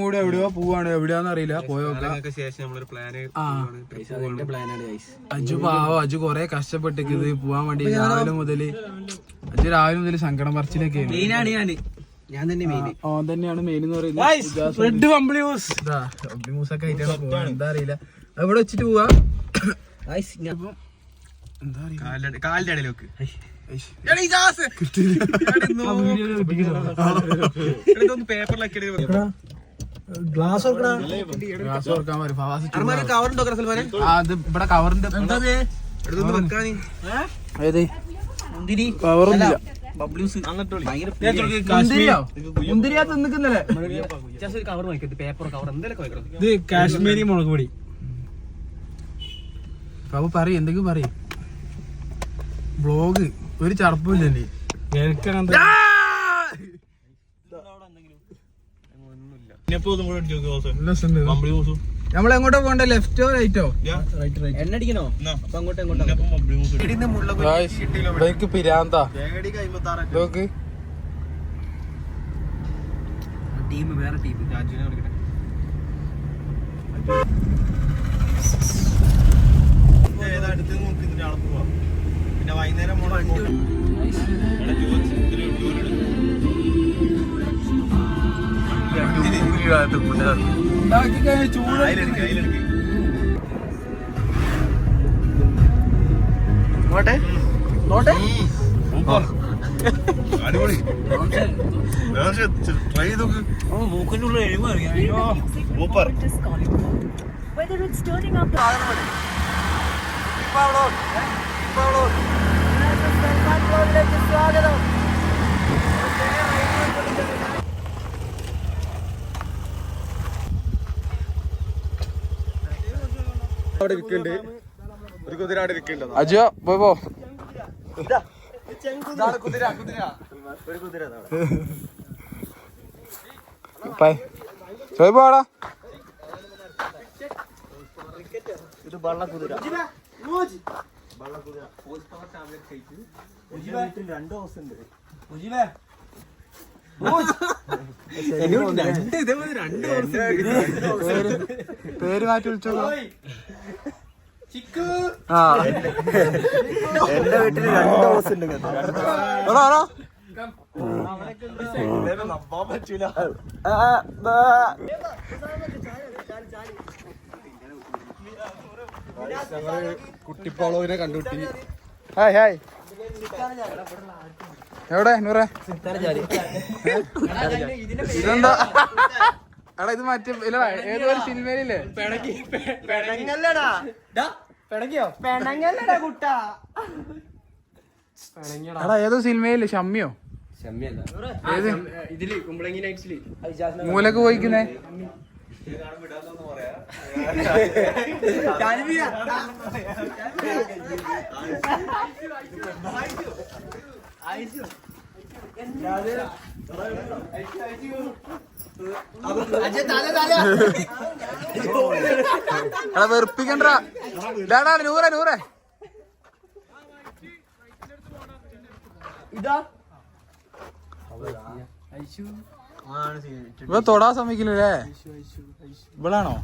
കൂടെ എവിടെയോ പോവാണ്. എവിടെയാന്ന് അറിയില്ല. പോയോക്ക അജു പാവോ അജു കൊറേ കഷ്ടപ്പെട്ടിരിക്കുന്നത് പോവാൻ വേണ്ടി രാവിലെ മുതൽ. അജു രാവിലെ മുതൽ സങ്കടം പറിച്ചിലൊക്കെ ഞാൻ ഞാൻ തന്നെ മെയിൻ ഓൻ തന്നെയാണ് മെയിൻ എന്ന് പറയുന്നത്. റെഡ് കമ്പിളി ന്യൂസ് ഇതാ മൂസൊക്കെ ആയിട്ടാണ് പോവാ. എന്താ അറിയില്ല. എവിടെ വെച്ചിട്ട് പോവാ? കാലിന്റെ ഇടയിലേക്ക് പേപ്പറിലൊക്കെ ഗ്ലാസ് ഗ്ലാസ് ഫവാസ് സൽമാനെ? ആ, ഇവിടെ കവറിന്റെ ഏത്? കവറൊന്നുമില്ല ബബ്ലൂസ്. മുന്തിരിയോ? മുന്തിരിയാ തിന്നിക്കുന്നല്ലേ ജസ്റ്റ് ഒരു കവർ വാങ്ങിക്കരുത് പേപ്പർ കവർ എന്തെങ്കിലും വാങ്ങിക്കണം. ഇത് കാശ്മീരി മുളക് പൊടി. ബാബു പറയും എന്തെങ്കിലും പറയും. ബ്ലോഗ് ഒരു ചടപ്പില്ലേ എനിക്കങ്ങനത്തെ നമ്മൾ എങ്ങോട്ടോ പോണ്ടേ ലെഫ്റ്റോ റൈറ്റോ എണ്ണ അടിക്കണോ? അപ്പൊ അങ്ങോട്ടും ഇങ്ങോട്ടും ബൈക്ക് പിരാന്താ. നോക്ക് പിന്നെ വൈകുന്നേരം ഉണ്ടാക്കി കഴിഞ്ഞ ചൂട് അടിപൊളി. ട്രൈ ചെയ്തോക്ക് മൂക്കിന്റെ ഉള്ളിൽ എഴുമ super. Whether it's turning up the അവിടെ ഇരിക്കുന്നുണ്ട്. ഒരു കുതിര അവിടെ ഇരിക്കുന്നുണ്ട്. അജോ പോയി പോ. പോടാ. ഇത് ബള്ള കുതിര. രണ്ട് ദിവസം ഉണ്ട് പേര് പേര് മാറ്റി വിളിച്ചോ ആ. എന്റെ വീട്ടിൽ രണ്ട് ഹൗസ് ഉണ്ട് കേട്ടോ. കുട്ടിപ്പോളവിനെ കണ്ടുപിട്ടി ഹായ് ഹായ്. എവിടെ നൂറേ? ഇതെന്താ? എടാ ഇത് മറ്റേ ഇല്ല ഏതോ ഒരു സിനിമയിലില്ലേ എടാ ഏതോ സിനിമയില്ലേ ഷമ്മിയോ മൂലക്ക് പോയിക്കുന്നേ എടാ വെറുപ്പിക്കണ്ട. നൂറെ നൂറെ. ഇവ തൊടാൻ സമ്മതിക്കില്ലേ ഇവളാണോ?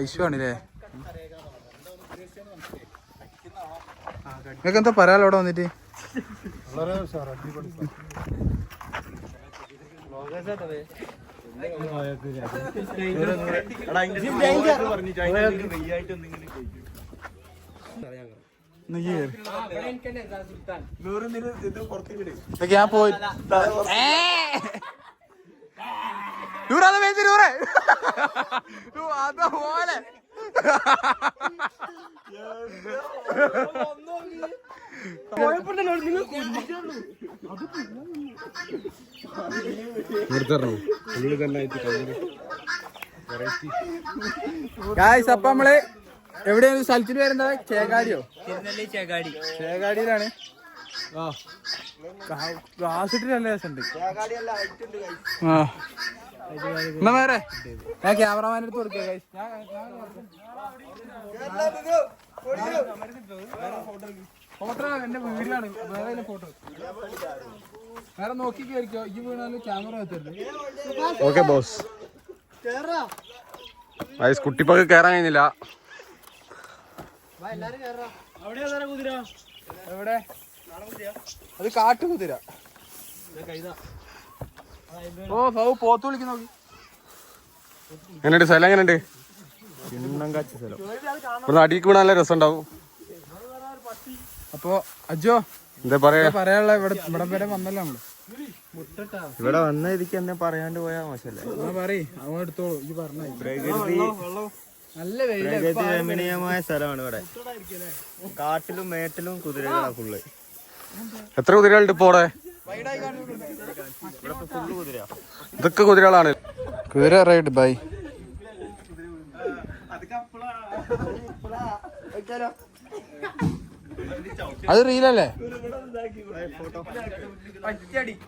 ഐശു ആണല്ലേ? നിങ്ങക്ക് എന്താ പറയാലോ അവിടെ വന്നിട്ട്? ഇതൊക്കെ ഞാൻ പോയി നൂറ് അത് വേണ്ടി നൂറ് അതാ പോലെ ഗായ്സ് അപ്പൊ നമ്മൾ എവിടെയാണ് സ്ഥലത്തിന് വരുന്നത്? ചേകാടിയോ? തിരുനെല്ലി ചേകാടി. ചേകാടിയിലാണ്. ഗ്ലാസ് നല്ല രസമുണ്ട്. ആ. എന്നാ വേറെ ഞാൻ ക്യാമറമാന്റെ അടുത്ത് കൊടുക്കാം guys. ഞാൻ- ഞാൻ- ഫോട്ടോ എന്റെ വീഡിയോ ആണ് വേറെ ഫോട്ടോ വേറെ നോക്കി കയറിക്കോ ഈ വീണാലും ക്യാമറ എത്തരുത് ഓക്കെ ബോസ് വയസ് കുട്ടിപ്പൊക്കെ കയറാൻ കഴിഞ്ഞില്ല. എവിടെ? അത് കാട്ടുകുതിര ഓ ഫൗ പോത്ത് വിളിക്കുന്ന നോക്കി. എങ്ങനെയുണ്ട്? സ്ഥലം എങ്ങനെയുണ്ട്? ഇവിടെ അടിക്ക് വീണാൻ നല്ല രസം ഉണ്ടാവും അപ്പോ അജോ എന്താ പറയാ? എന്താ പറയാനുള്ള ഇവിടെ ഇവിടെ വരെ വന്നല്ലോ നമ്മൾ. ഇവിടെ വന്ന ഇതിക്ക് എന്നെ പറയാണ്ട് പോയാ മോശല്ലേ? പ്രകൃതി രമണീയമായ സ്ഥലമാണ് ഇവിടെ. കാട്ടിലും മേട്ടിലും കുതിരകളാ ഫുള്ള് എത്ര കുതിരകളുണ്ട് ഇപ്പൊ അവിടെ? ഇതൊക്കെ കുതിരകളാണ്. കുതിര റൈഡ് ബൈ. അത് റീലല്ലേ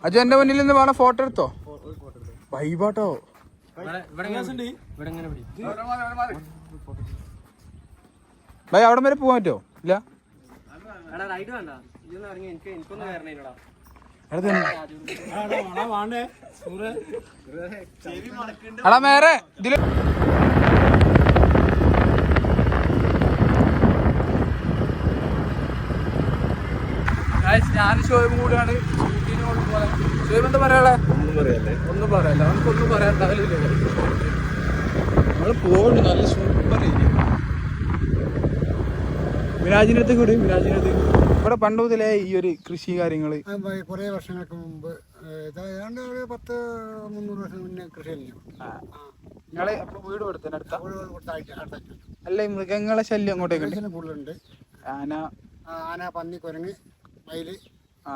അജു എന്റെ മുന്നിൽ നിന്ന് വേണം ഫോട്ടോ എടുത്തോ? വൈബാട്ടോ. ഭയ അവിടെ വരെ പോവാൻ പറ്റുമോ? ഇല്ല? അടാ എടാ മേരെ ഇതിൽ ഞാൻ ഷോയും കൂടിയാണ്. ഷോയും എന്താ പറയാളെ ഒന്നും പറയല്ല. നമുക്കൊന്നും പറയാണ്ടാവില്ല നമ്മൾ പോകുന്നുണ്ട് നല്ല സൂപ്പർ ഇവിടെ പണ്ട് മുതലേ ഈ ഒരു കൃഷി കാര്യങ്ങൾ. കുറേ വർഷങ്ങൾക്ക് മുമ്പ് ഏതാണ്ട് ഒരു പത്ത് മുന്നൂറ് വർഷം മുന്നേ കൃഷി കഴിഞ്ഞു. അപ്പൊ വീട് കൊടുത്തേ അടുത്ത അല്ല മൃഗങ്ങളെ ശല്യം അങ്ങോട്ടേക്ക് കൂടുതലുണ്ട്. ആന. ആന പന്നി കുരങ്ങ്. മയിൽ ആ.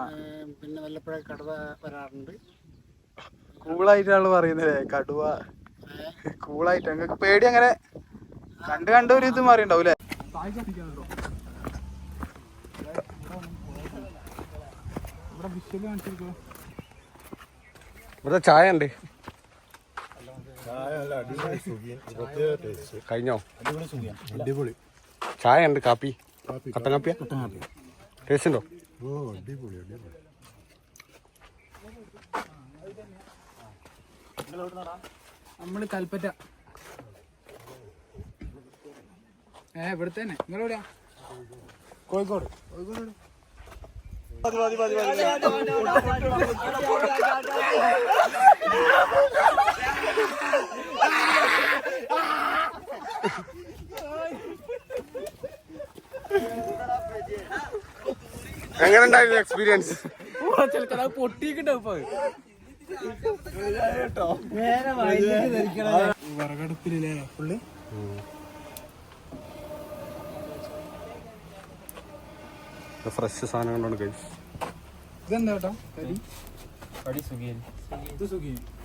പിന്നെ വല്ലപ്പോഴ കടുവ വരാറുണ്ട്. കൂളായിട്ടാണ് പറയുന്നത് കടുവ. കൂളായിട്ട് ഞങ്ങൾക്ക് പേടി അങ്ങനെ കണ്ട് കണ്ട ഒരു ഇത് മാറിണ്ടാവും അല്ലേ ഇവിടെ ചായ ഉണ്ട് കഴിഞ്ഞോ? ചായ ഉണ്ട് കാപ്പി. കട്ടൻ കാപ്പിയാ? ടേസ്റ്റ് ഉണ്ടോ? നമ്മൾ കൽപ്പറ്റ. ഏ ഇവിടുത്തെ തന്നെ നിങ്ങളെവിടെയാ? കോഴിക്കോട് കോഴിക്കോട്. എങ്ങനെ ഉണ്ടായിരുന്നു എക്സ്പീരിയൻസ് വിറകടുപ്പിലല്ലേ ഫുള്ള് ഫ്രഷ് സാധനങ്ങളാണ് കഴിച്ചു. ഇതെന്താ കേട്ടോ കരി കടി സുഖിയൻ. ഇത്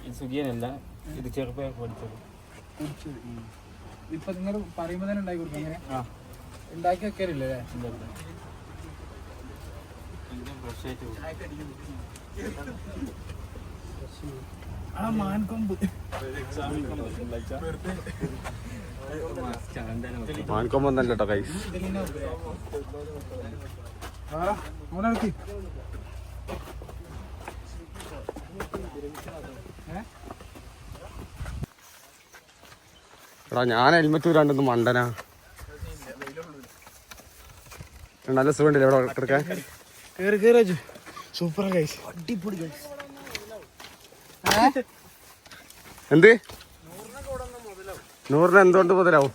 ഇത് സുഖിയനല്ല ഇത് ചെറുപ്പയർ പൊടിച്ചത്. ഇപ്പൊ നിങ്ങൾ പറയുമ്പോ തന്നെ ഉണ്ടാക്കി കൊടുക്കും അങ്ങനെ ഉണ്ടാക്കി വെക്കാറില്ലേ ആ മാൻകൊമ്പ് കേട്ടോ ഓണെടുക്ക് എടാ ഞാൻ ഹെൽമെറ്റ് വരാണ്ടെന്ന് മണ്ടനാ. നല്ല സുഖമുണ്ടല്ലേ ഇവിടെ കിടക്കാൻ? കേറി കേറി അജു. സൂപ്പർ അടിപൊളി എന്ത്? നൂറിന് എന്തുകൊണ്ട് മുതലാവും?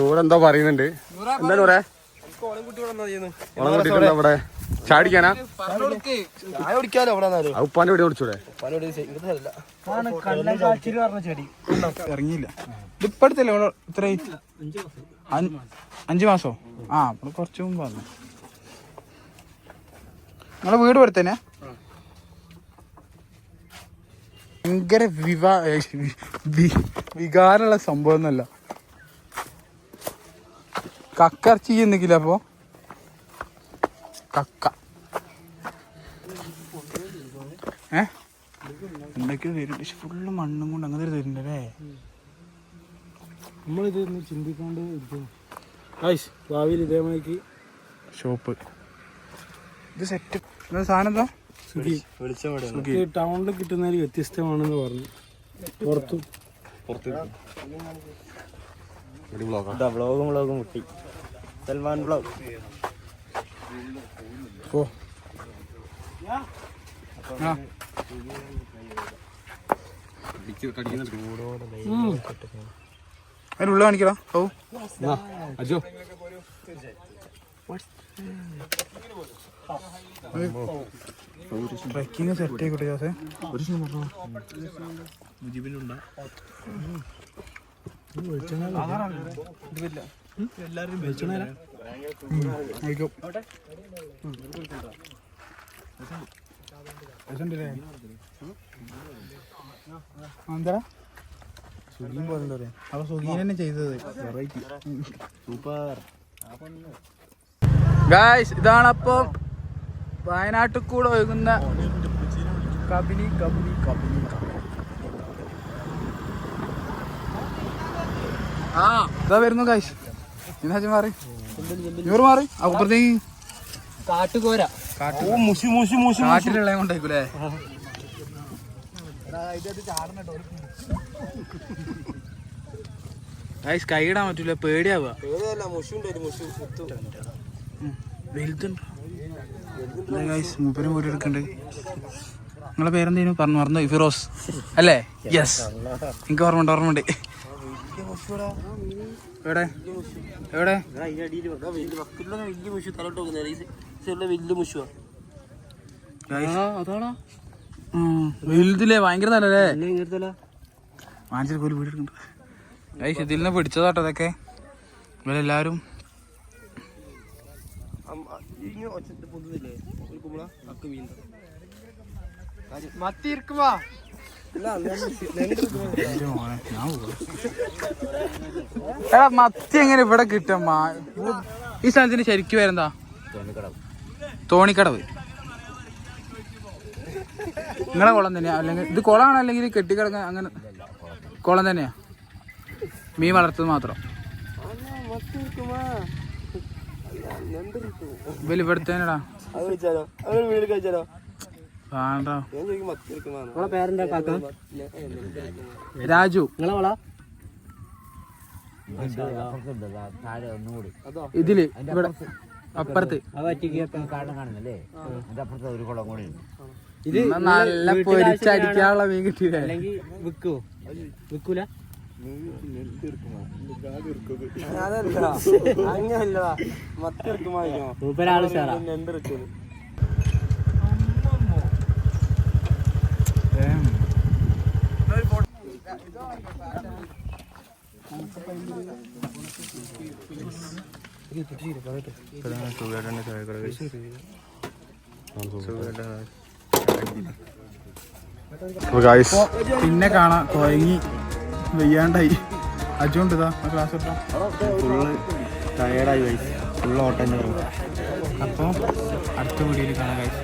നൂറെന്തോ പറയുന്നുണ്ട്. എന്താ നൂറേ? ഇവിടെ? ചാടിക്കാനാ ഉപ്പാന്റെ ഇറങ്ങിയില്ല. ഇപ്പടുത്തല്ലേ ഇവിടെ ഇത്ര അഞ്ചു മാസോ? ആ നമ്മൾ കുറച്ച് മുമ്പ് വന്നു. നിങ്ങളെ വീട് പഠിത്തന്നെ തന്നെ? ഭയങ്കര വിവാ വികാരമുള്ള സംഭവം എന്നല്ല കക്കർച്ചി ചെയ്യുന്നില്ല അപ്പോ കക്ക. ഏ? എന്തൊക്കെയോ തരും പക്ഷെ ഫുള്ള് മണ്ണും കൊണ്ട് അങ്ങനെ തരുന്നുണ്ടല്ലേ നമ്മളിത് ചിന്തിക്കാണ്ട് ഭാവിയിൽ ഇതേമാതിരി ഷോപ്പ്. ഇത് സെറ്റ് സാധനം എന്താ? ഈ ടൗണിൽ കിട്ടുന്നതിൽ വ്യത്യസ്തമാണെന്ന് പറഞ്ഞു. പുറത്തും. വ്ളോഗും വ്ളോഗും മുട്ടി സൽമാൻ വ്ളോഗ് ഓ ആ അതിനുള്ള കാണിക്കടാ ഓ അജോ ട്രക്കിങ് സെറ്റ് ആയിക്കോട്ടെ ജോസേ എന്താ സുഖീൻ പോലെ എന്താ പറയാ അപ്പൊ സുഖീൻ തന്നെ ചെയ്തത് സൂപ്പർ ഗായ്സ് ഇതാണ് അപ്പം വയനാട്ടിൽ കൂടെ ഒഴുകുന്ന കബിനി കബിനി കബിനി ആ ഇതാ വരുന്നു ഗായ്സ് ഇന്നാച്ചു മാറി ഇവർ മാറി. അപ്പുറത്തേക്ക് കാട്ടുകോര. കാട്ടു. മുഷി മുഷി മുഷി കാട്ടിലുള്ള കൈയിടാൻ പറ്റൂല പേടിയാവുക വലുതുണ്ട് മൂപ്പരും എടുക്കണ്ട്. നിങ്ങളെ പേരെന്തേനു? പറഞ്ഞു മറന്നു ഫിറോസ്. അല്ലേ? യെസ് എനിക്ക് ഓർമ്മയുണ്ട് ഓർമ്മയുണ്ട്. എവിടെ? എവിടെ? വലിയ മുഷി തലോട്ട് വലിയ മുഷുവാ അതാണോ വലുതില്ലേ? ഭയങ്കര നല്ലല്ലേ ഇതിൽ നിന്ന് പിടിച്ചതാട്ടോ മത്തി ഇരിക്കുവാ. എടാ മത്തി എങ്ങനെ ഇവിടെ കിട്ടും ഈ സ്ഥലത്തിന് ശരിക്കും പേരെന്താ? തോണിക്കടവ്. നിങ്ങളെ കുളം തന്നെയാ? അല്ലെങ്കിൽ ഇത് കുളമാണോ അല്ലെങ്കിൽ കെട്ടിക്കിടക്കാൻ അങ്ങനെ കുളം തന്നെയാ? മീൻ വളർത്തുന്നത് മാത്രം. ഇവൽ ഇവിടെ തന്നെടാ അത് വെച്ചാലോ? അത് വീട് പേരെന്താ കാക്ക? രാജു. നിങ്ങളെ വള? ഇതിൽ ഇവിടെ അപ്പുറത്ത് ഇത് നല്ല പൊരിച്ചടിക്കാനുള്ള മീൻ കിട്ടിയില്ലേ? അല്ലെങ്കിൽ വിൽക്കുവോ വിൽക്കൂല അങ്ങനല്ല. മത്തി പിന്നെ കാണാം. കൊയങ്ങി വെയ്യാണ്ടായി. അജുണ്ട് ആ ക്ലാസ് ഇട്ടോ ഫുള്ള് ടയേർഡായി ഫുള്ള് ഓട്ടം അപ്പോൾ അടുത്ത വീഡിയോയിൽ കാണാം guys.